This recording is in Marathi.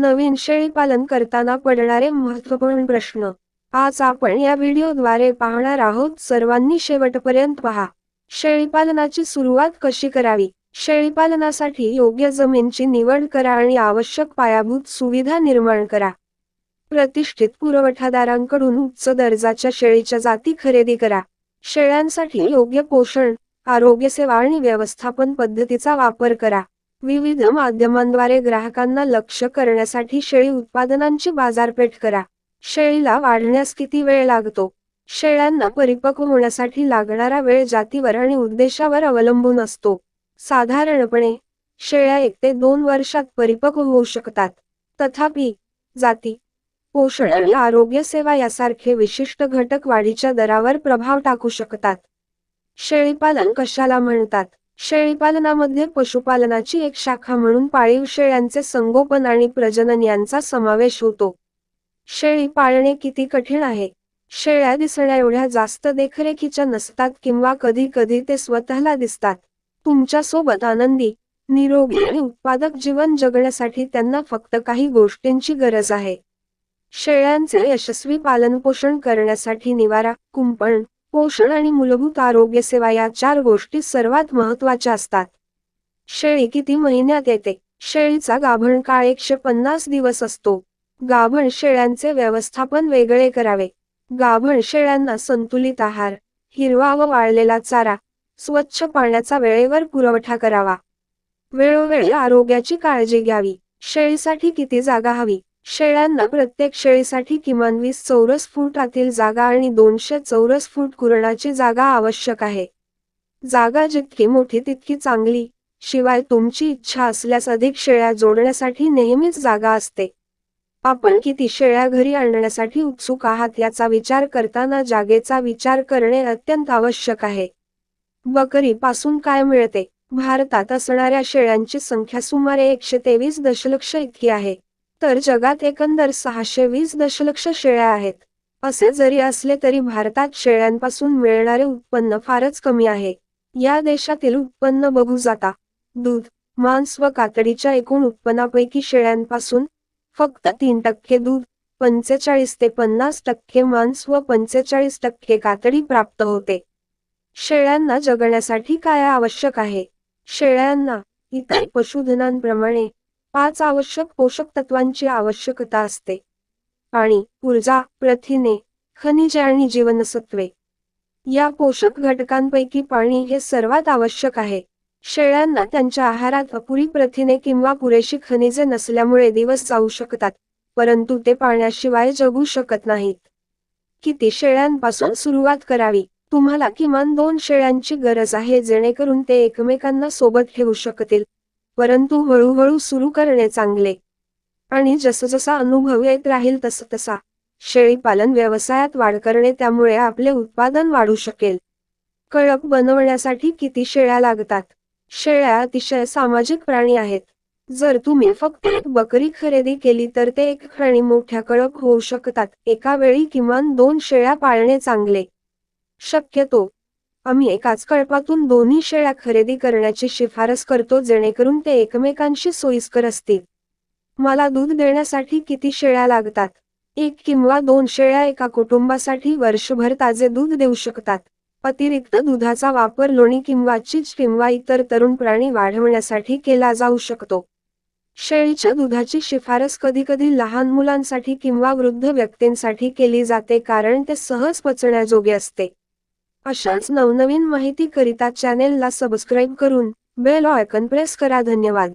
नवीन शेळी पालन करताना पडणारे महत्त्वपूर्ण प्रश्न. आज आपण या व्हिडिओद्वारे पाहणार आहोत सर्वांनी शेवटपर्यंत पहा. शेळीपालनाची सुरुवात कशी करावी? शेळीपालनासाठी योग्य जमीनची निवड करा आणि आवश्यक पायाभूत सुविधा निर्माण करा. प्रतिष्ठित पुरवठादारांकडून उच्च दर्जाच्या शेळीच्या जाती खरेदी करा. शेळ्यांसाठी योग्य पोषण आरोग्य सेवा आणि व्यवस्थापन पद्धतीचा वापर करा. विविध माध्यमांद्वारे ग्राहकांना लक्ष करण्यासाठी शेळी उत्पादनांची बाजारपेठ करा. शेळीला वाढण्यास किती वेळ लागतो? शेळ्यांना परिपक्व होण्यासाठी लागणारा वेळ जातीवर आणि उद्देशावर अवलंबून असतो. साधारणपणे शेळ्या एक ते दोन वर्षात परिपक्व होऊ शकतात. तथापि जाती पोषण आणि आरोग्य सेवा यासारखे विशिष्ट घटक वाढीच्या दरावर प्रभाव टाकू शकतात. शेळीपालन कशाला म्हणतात? शेळीपालनामध्ये पशुपालनाची एक शाखा म्हणून पाळीव शेळ्यांचे संगोपन आणि प्रजनन यांचा समावेश होतो. शेळी पाळणे किती कठीण आहे? शेळ्या दिसण्या एवढ्या जास्त देखरेखीच्या नसतात किंवा कधी कधी ते स्वतःला दिसतात. तुमच्यासोबत आनंदी निरोगी आणि उत्पादक जीवन जगण्यासाठी त्यांना फक्त काही गोष्टींची गरज आहे. शेळ्यांचे यशस्वी पालनपोषण करण्यासाठी निवारा कुंपण पोषण आणि मूलभूत आरोग्य सेवा या चार गोष्टी सर्वात महत्त्वाच्या असतात. शेळी किती महिन्यात येते? शेळीचा गाभण काळ एकशे पन्नास दिवस असतो. गाभण शेळ्यांचे व्यवस्थापन वेगळे करावे. गाभण शेळ्यांना संतुलित आहार हिरवा व वाळलेला चारा स्वच्छ पाण्याचा वेळेवर पुरवठा करावा. वेळोवेळी आरोग्याची काळजी घ्यावी. शेळीसाठी किती जागा हवी? शेळ्यांना प्रत्येक शेळीसाठी किमान वीस चौरस फूट आतील जागा आणि दोनशे चौरस फूट कुरणाची जागा आवश्यक आहे. जागा जितकी मोठी तितकी चांगली शिवाय तुमची इच्छा असल्यास अधिक शेळ्या जोडण्यासाठी नेहमीच जागा असते. आपण किती शेळ्या घरी आणण्यासाठी उत्सुक आहात याचा विचार करताना जागेचा विचार करणे अत्यंत आवश्यक आहे. बकरीपासून काय मिळते? भारतात असणाऱ्या शेळ्यांची संख्या सुमारे एकशे तेवीस दशलक्ष इतकी आहे. तर जगात एकंदर सहाशे वीस दशलक्ष शेळ्या आहेत. असे जरी असले तरी भारतात शेळ्यांपासून मिळणारे उत्पन्न फारच कमी आहे. या देशातील उत्पन्न बघू जाता. दूध मांस व कातडीच्या एकूण उत्पन्नापैकी शेळ्यांपासून फक्त तीन टक्के दूध पंचेचाळीस ते पन्नास टक्के मांस व पंचेचाळीस टक्के कातडी प्राप्त होते. शेळ्यांना जगण्यासाठी काय आवश्यक आहे? शेळ्यांना इतर पशुधनांप्रमाणे पाच आवश्यक पोषक तत्वांची आवश्यकता असते. पाणी ऊर्जा प्रथिने खनिजे आणि जीवनसत्वे या पोषक घटकांपैकी पाणी हे सर्वात आवश्यक आहे. शेळ्यांना त्यांच्या आहारात अपुरी प्रथिने किंवा पुरेशी खनिजे नसल्यामुळे दिवस जाऊ शकतात परंतु ते पाण्याशिवाय जगू शकत नाहीत. किती शेळ्यांपासून सुरुवात करावी? तुम्हाला किमान दोन शेळ्यांची गरज आहे जेणेकरून ते एकमेकांना सोबत ठेवू शकतील. परंतु हळूहळू सुरू करणे चांगले. आणि जसजसा अनुभव येत राहील तस तसा शेळीपालन व्यवसायात वाढ करणे त्यामुळे आपले उत्पादन वाढू शकेल. कळप बनवण्यासाठी किती शेळ्या लागतात? शेळ्या अतिशय सामाजिक प्राणी आहेत. जर तुम्ही फक्त एक बकरी खरेदी केली तर ते एक प्राणी मोठ्या कळप होऊ शकतात. एका वेळी किमान दोन शेळ्या पाळणे चांगले. शक्यतो आम्ही एकाच कळपातून दोन्ही शेळ्या खरेदी करण्याची शिफारस करतो जेणेकरून ते एकमेकांशी सोयीस्कर असतील. मला दूध देण्यासाठी किती शेळ्या लागतात? एक किंवा दोन शेळ्या एका कुटुंबासाठी वर्षभर ताजे दूध देऊ शकतात. अतिरिक्त दुधाचा वापर लोणी किंवा चीज किंवा इतर तरुण प्राणी वाढवण्यासाठी केला जाऊ शकतो. शेळीच्या दुधाची शिफारस कधीकधी लहान मुलांसाठी किंवा वृद्ध व्यक्तींसाठी केली जाते कारण ते सहज पचण्याजोगे असते. अशाच नवनवीन माहिती करिता चॅनेलला सबस्क्राईब करून बेल आयकन प्रेस करा. धन्यवाद.